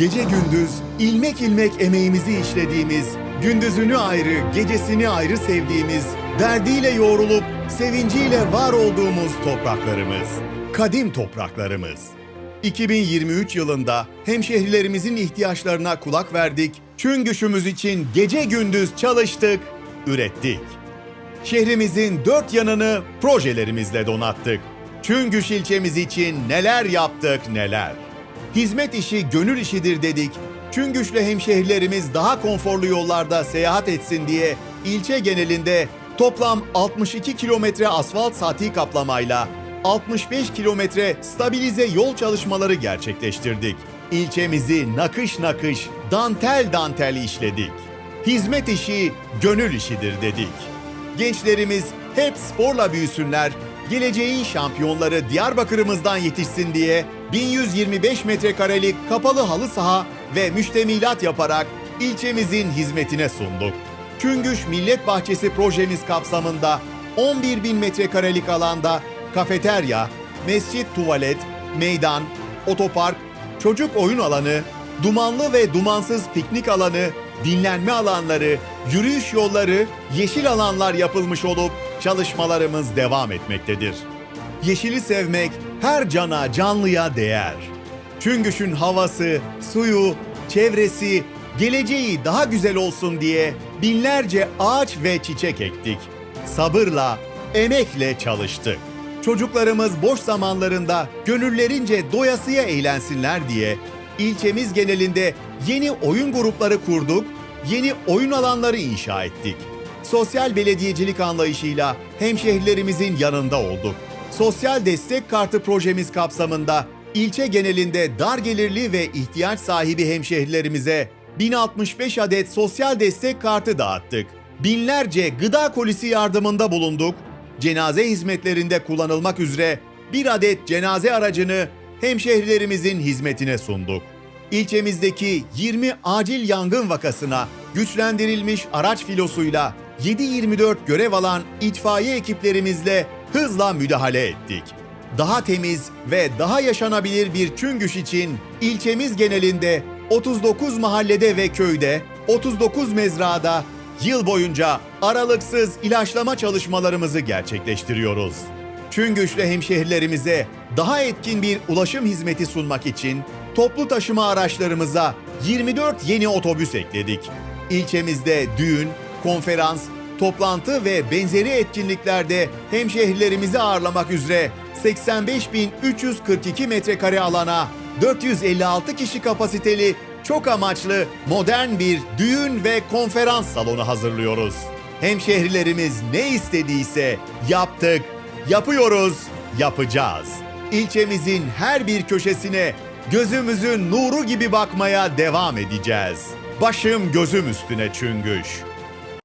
gece gündüz ilmek ilmek emeğimizi işlediğimiz, gündüzünü ayrı, gecesini ayrı sevdiğimiz, derdiyle yoğrulup sevinciyle var olduğumuz topraklarımız. Kadim topraklarımız. 2023 yılında hemşehrilerimizin ihtiyaçlarına kulak verdik, çüngüşümüz için gece gündüz çalıştık, ürettik. Şehrimizin dört yanını projelerimizle donattık. Çüngüş ilçemiz için neler yaptık neler. Hizmet işi gönül işidir dedik. Çüngüş'le hemşehrilerimiz daha konforlu yollarda seyahat etsin diye ilçe genelinde toplam 62 kilometre asfalt saati kaplamayla 65 kilometre stabilize yol çalışmaları gerçekleştirdik. İlçemizi nakış nakış, dantel dantel işledik. Hizmet işi gönül işidir dedik. Gençlerimiz hep sporla büyüsünler, geleceğin şampiyonları Diyarbakır'ımızdan yetişsin diye 1125 metrekarelik kapalı halı saha ve müştemilat yaparak ilçemizin hizmetine sunduk. Çüngüş Millet Bahçesi projemiz kapsamında 11 bin metrekarelik alanda kafeterya, mescit tuvalet, meydan, otopark, çocuk oyun alanı, dumanlı ve dumansız piknik alanı, dinlenme alanları, yürüyüş yolları, yeşil alanlar yapılmış olup çalışmalarımız devam etmektedir. Yeşili sevmek her cana canlıya değer. Çüngüş'ün havası, suyu, çevresi, geleceği daha güzel olsun diye binlerce ağaç ve çiçek ektik. Sabırla, emekle çalıştık. Çocuklarımız boş zamanlarında gönüllerince doyasıya eğlensinler diye ilçemiz genelinde yeni oyun grupları kurduk, yeni oyun alanları inşa ettik. Sosyal belediyecilik anlayışıyla hemşehrilerimizin yanında olduk. Sosyal destek kartı projemiz kapsamında ilçe genelinde dar gelirli ve ihtiyaç sahibi hemşehrilerimize 1065 adet sosyal destek kartı dağıttık. Binlerce gıda kolisi yardımında bulunduk. Cenaze hizmetlerinde kullanılmak üzere bir adet cenaze aracını hemşehrilerimizin hizmetine sunduk. İlçemizdeki 20 acil yangın vakasına güçlendirilmiş araç filosuyla 7-24 görev alan itfaiye ekiplerimizle hızla müdahale ettik. Daha temiz ve daha yaşanabilir bir Çüngüş için ilçemiz genelinde 39 mahallede ve köyde, 39 mezrada yıl boyunca aralıksız ilaçlama çalışmalarımızı gerçekleştiriyoruz. Çüngüş'le hemşehrilerimize daha etkin bir ulaşım hizmeti sunmak için toplu taşıma araçlarımıza 24 yeni otobüs ekledik. İlçemizde düğün, konferans, toplantı ve benzeri etkinliklerde hemşehrilerimizi ağırlamak üzere 85.342 metrekare alana 456 kişi kapasiteli çok amaçlı modern bir düğün ve konferans salonu hazırlıyoruz. Hemşehrilerimiz ne istediyse yaptık, yapıyoruz, yapacağız. İlçemizin her bir köşesine gözümüzün nuru gibi bakmaya devam edeceğiz. Başım gözüm üstüne çüngüş.